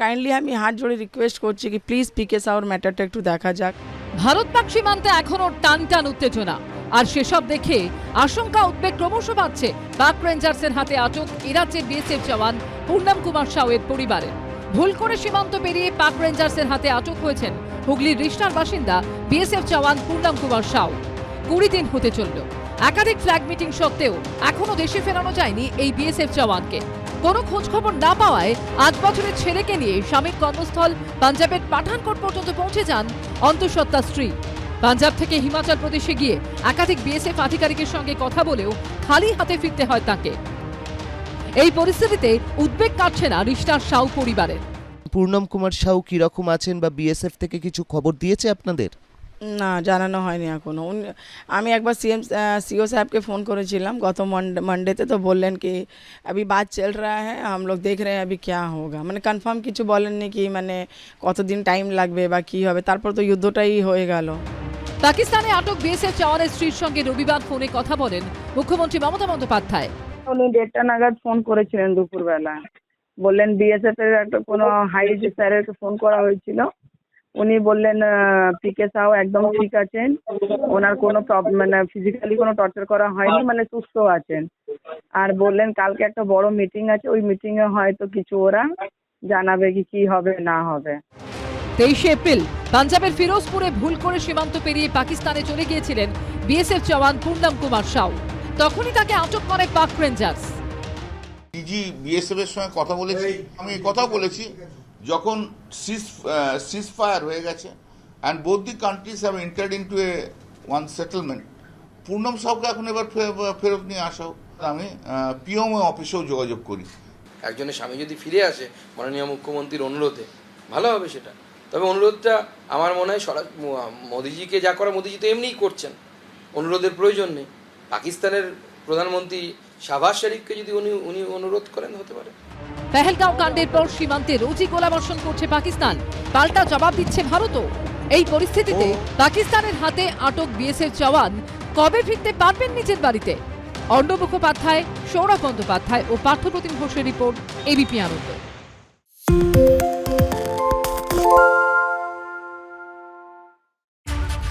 Kindly আমি হাত জোড়ে রিকোয়েস্ট করছি কি প্লিজ পিকে সাউর ম্যাটারটা একটু দেখা যাক। ভারত পাক সীমান্তে এখনও টান টান উত্তেজনা। আর সেসব দেখে আশঙ্কা, উদ্বেগ ক্রমশ বাড়ছে পাক রেঞ্জার্সের হাতে আটক ইরাজ্যের বিএসএফ জওয়ান পূর্ণাম কুমার সাউয়ের পরিবারের। ভুল করে সীমান্ত পেরিয়ে পাক রেঞ্জার্সের হাতে আটক হয়েছেন হুগলির রিষ্টার বাসিন্দা বিএসএফ জওয়ান পূর্ণাম কুমার সাউ। কুড়ি দিন হতে চলল। একাধিক ফ্ল্যাগ মিটিং সত্ত্বেও এখনও দেশে ফেরানো যায়নি এই বিএসএফ জওয়ানকে। কোনো খোঁজ খবর না পাওয়ায় আট বছরের ছেলেকে নিয়ে স্বামীর কর্মস্থল পাঞ্জাবের পাঠানকোট পর্যন্ত পৌঁছে যান অন্তঃসত্ত্বা স্ত্রী। পাঞ্জাব থেকে হিমাচল প্রদেশে গিয়ে একাধিক বিএসএফ আধিকারিকের সঙ্গে কথা বলেও খালি হাতে ফিরতে হয় তাকে। এই পরিস্থিতিতে উদ্বেগ কাটছে না রিস্টার সাউ পরিবারের। পূর্ণম কুমার সাউ কীরকম আছেন বা বিএসএফ থেকে কিছু খবর দিয়েছে আপনাদের? না জানানো হয়নি এখনও আমি একবার সিএম সিও সাহেবকে ফোন করেছিলাম গত মানডেতে তো বললেন কি আবি বাদ চল রা হ্যাঁ হাম লোক দেখ রে হ্যাঁ, আবি ক্যা হোগা? মানে কনফার্ম কিছু বলেননি কি মানে কতদিন টাইম লাগবে বা কি হবে তারপর তো যুদ্ধটাই হয়ে গেল। পাকিস্তানে আটক বিএসএফ জওয়ানের স্ত্রীর সঙ্গে রবিবার ফোনে কথা বলেন মুখ্যমন্ত্রী মমতা বন্দ্যোপাধ্যায়। উনি দেড়টা নাগাদ ফোন করেছিলেন দুপুরবেলা। বললেন বিএসএফ এর একটা কোনো হাই স্যারের ফোন করা হয়েছিল। উনি বললেন পিকে সাউ একদম ঠিক আছেন। ওনার কোনো প্রবলেম মানে ফিজিক্যালি কোনো টর্চার করা হয়নি মানে সুস্থ আছেন। আর বললেন কালকে একটা বড় মিটিং আছে ওই মিটিং এ হয়তো কিছু ওরা জানাবে কি কি হবে না হবে। তেইশে এপ্রিল পাঞ্জাবের ফিরোজপুরে ভুল করে সীমান্ত পেরিয়ে পাকিস্তানে চলে গিয়েছিলেন বিএসএফ জওয়ান পূর্ণাম কুমার সাউ তখনই তাকে আটক করে পাক রেঞ্জার্স। ডিজি বিএসএফ এর সঙ্গে কথা বলেছি। আমি কথা বলেছি। যখন সিজ সিজ ফায়ার হয়ে গেছে and both the countries have entered into a one settlement Purnam সাহকে এখন এবার ফেরত নিয়ে আসা হোক। আমি পিএমও অফিসেও যোগাযোগ করি। একজনের স্বামী যদি ফিরে আসে মাননীয় মুখ্যমন্ত্রীর অনুরোধে, ভালো হবে সেটা। তবে অনুরোধটা আমার মনে হয় সরা মো- মোদিজিকে যা করা, মোদিজি তো এমনিই করছেন। অনুরোধের প্রয়োজন নেই। পাকিস্তানের প্রধানমন্ত্রী শাহবাজ শরীফকে যদি উনি উনি অনুরোধ করেন, হতে পারে। পেহেলগাঁও কাণ্ডের পর সীমান্তে রোজই গোলাবর্ষণ করছে পাকিস্তান। পাল্টা জবাব দিচ্ছে ভারতও। এই পরিস্থিতিতে পাকিস্তানের হাতে আটক বিএসএফ জওয়ান কবে ফিরতে পারবেন নিজের বাড়িতে? অর্ণব মুখোপাধ্যায় সৌরভ বন্দ্যোপাধ্যায় ও পার্থপ্রতিম ঘোষের রিপোর্ট এবিপি আনন্দ।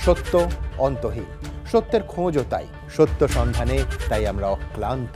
সত্য অন্তহীন। সত্যের খোঁজও তাই। সত্য সন্ধানে তাই আমরা অক্লান্ত।